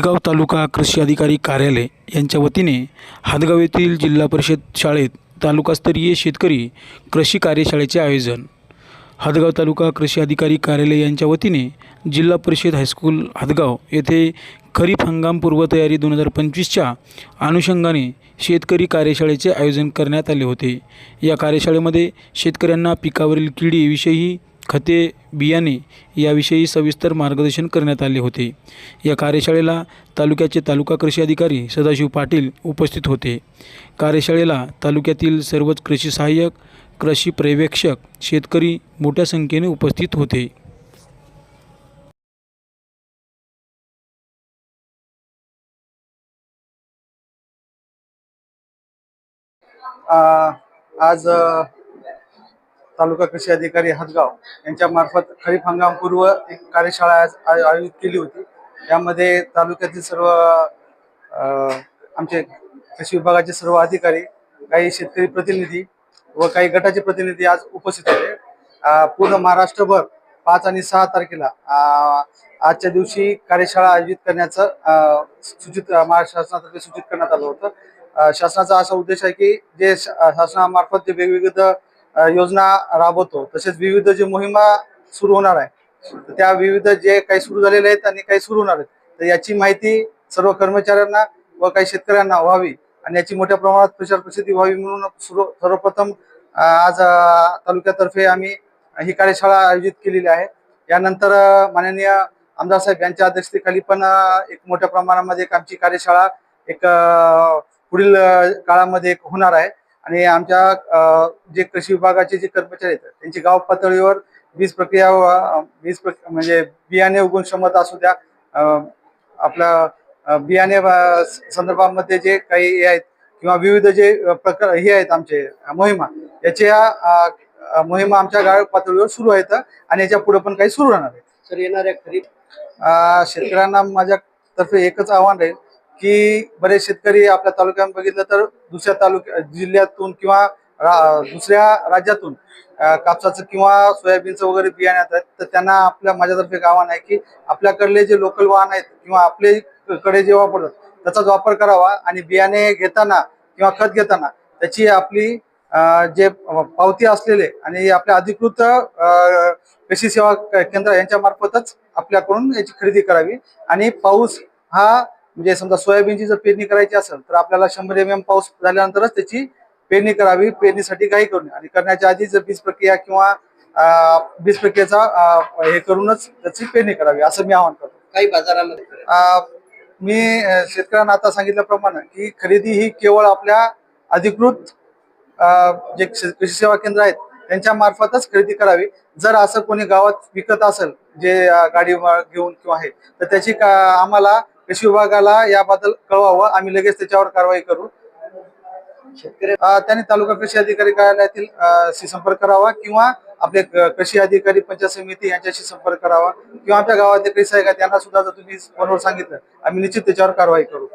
हदगाव तालुका कृषी अधिकारी कार्यालय यांच्या वतीने हदगाव येथील जिल्हा परिषद शाळेत तालुकास्तरीय शेतकरी कृषी कार्यशाळेचे आयोजन. हदगाव तालुका कृषी अधिकारी कार्यालय यांच्या वतीने जिल्हा परिषद हायस्कूल हदगाव येथे खरीप हंगाम पूर्वतयारी दोन हजार पंचवीसच्या अनुषंगाने शेतकरी कार्यशाळेचे आयोजन करण्यात आले होते. या कार्यशाळेमध्ये शेतकऱ्यांना पिकावरील किडीविषयी खते बियाणे याविषयी सविस्तर मार्गदर्शन करण्यात आले होते. या कार्यशाळेला तालुक्याचे तालुका कृषी अधिकारी सदाशिव पाटील उपस्थित होते. कार्यशाळेला तालुक्यातील सर्वच कृषी सहाय्यक कृषी पर्यवेक्षक शेतकरी मोठ्या संख्येने उपस्थित होते. आज तालुका कृषी अधिकारी हदगाव यांच्या मार्फत खरीप हंगाम पूर्व एक कार्यशाळा आज आयोजित केली होती. यामध्ये तालुक्यातील सर्व आमचे कृषी विभागाचे सर्व अधिकारी काही शेतकरी प्रतिनिधी व काही गटाचे प्रतिनिधी आज उपस्थित होते. पूर्ण महाराष्ट्रभर पाच आणि सहा तारखेला आजच्या दिवशी कार्यशाळा आयोजित करण्याचं सूचित महाराष्ट्र शासनातर्फे सूचित करण्यात आलं होतं. शासनाचा असा उद्देश आहे की जे शासनामार्फत जे वेगवेगळे योजना राबवतो. तसेच विविध जे मोहिमा सुरू होणार आहे त्या विविध जे काही सुरू झालेले आहेत आणि काही सुरू होणार आहेत तर याची माहिती सर्व कर्मचाऱ्यांना व काही शेतकऱ्यांना व्हावी आणि याची मोठ्या प्रमाणात प्रचार प्रसिद्धी व्हावी म्हणून सुरू सर्वप्रथम आज तालुक्यातर्फे आम्ही ही कार्यशाळा आयोजित केलेली आहे. यानंतर माननीय आमदार साहेब यांच्या अध्यक्षतेखाली पण एक मोठ्या प्रमाणामध्ये एक आमची कार्यशाळा एक पुढील काळामध्ये एक होणार आहे. आणि आमच्या जे कृषी विभागाचे जे कर्मचारी आहेत त्यांची गाव पातळीवर वीज प्रक्रिया वीज प्रक- म्हणजे बियाणे उगवण क्षमता असू द्या अ, आपलं अ, बियाणे संदर्भामध्ये जे काही हे आहेत किंवा विविध जे प्रकार हे आहेत आमचे मोहिमा याच्या मोहिमा आमच्या गाव पातळीवर सुरू आहेत आणि याच्यापुढे पण काही सुरू राहणार आहे सर येणाऱ्या खरीप? शेतकऱ्यांना माझ्यातर्फे एकच आव्हान राहील की बरेच शेतकरी आपल्या तालुक्यात बघितलं तर दुसऱ्या तालुक्या जिल्ह्यातून किंवा रा- दुसऱ्या राज्यातून कापसाचं किंवा सोयाबीनचं वगैरे बियाणे आहेत तर त्यांना आपल्या माझ्यातर्फे एक आव्हान आहे की आपल्याकडले जे लोकल वाहन आहेत किंवा आपले कडे जे वापरतात त्याचाच वापर करावा आणि बियाणे घेताना किंवा खत घेताना त्याची आपली जे पावती असलेले आणि आपल्या अधिकृत कृषी सेवा केंद्र यांच्या मार्फतच आपल्याकडून याची खरेदी करावी आणि पाऊस हा म्हणजे समजा सोयाबीनची जर पेरणी करायची असेल तर आपल्याला शंभर एम एम पाऊस झाल्यानंतरच त्याची पेरणी करावी पेरणीसाठी काही करू नये. आणि करण्याच्या आधी जर बीज प्रक्रिया किंवा बीज प्रक्रियेचा हे करूनच त्याची पेरणी करावी असं मी आवाहन करतो. काही बाजारामध्ये मी शेतकऱ्यांना आता सांगितल्याप्रमाणे की खरेदी ही केवळ आपल्या अधिकृत जे कृषी सेवा केंद्र आहेत त्यांच्या मार्फतच खरेदी करावी. जर असं कोणी गावात विकत असेल जे गाडी घेऊन किंवा आहे तर त्याची आम्हाला कृषी विभागाला याबद्दल कळवावं. आम्ही लगेच त्याच्यावर कारवाई करू. त्यांनी तालुका कृषी अधिकारी कार्यालयातील शी संपर्क करावा किंवा आपले कृषी अधिकारी पंचायत समिती यांच्याशी संपर्क करावा किंवा आमच्या गावातील कृषी सहाय्यक आहेत, यांना सुद्धा जर तुम्ही फोनवर सांगितलं आम्ही निश्चित त्याच्यावर कारवाई करू.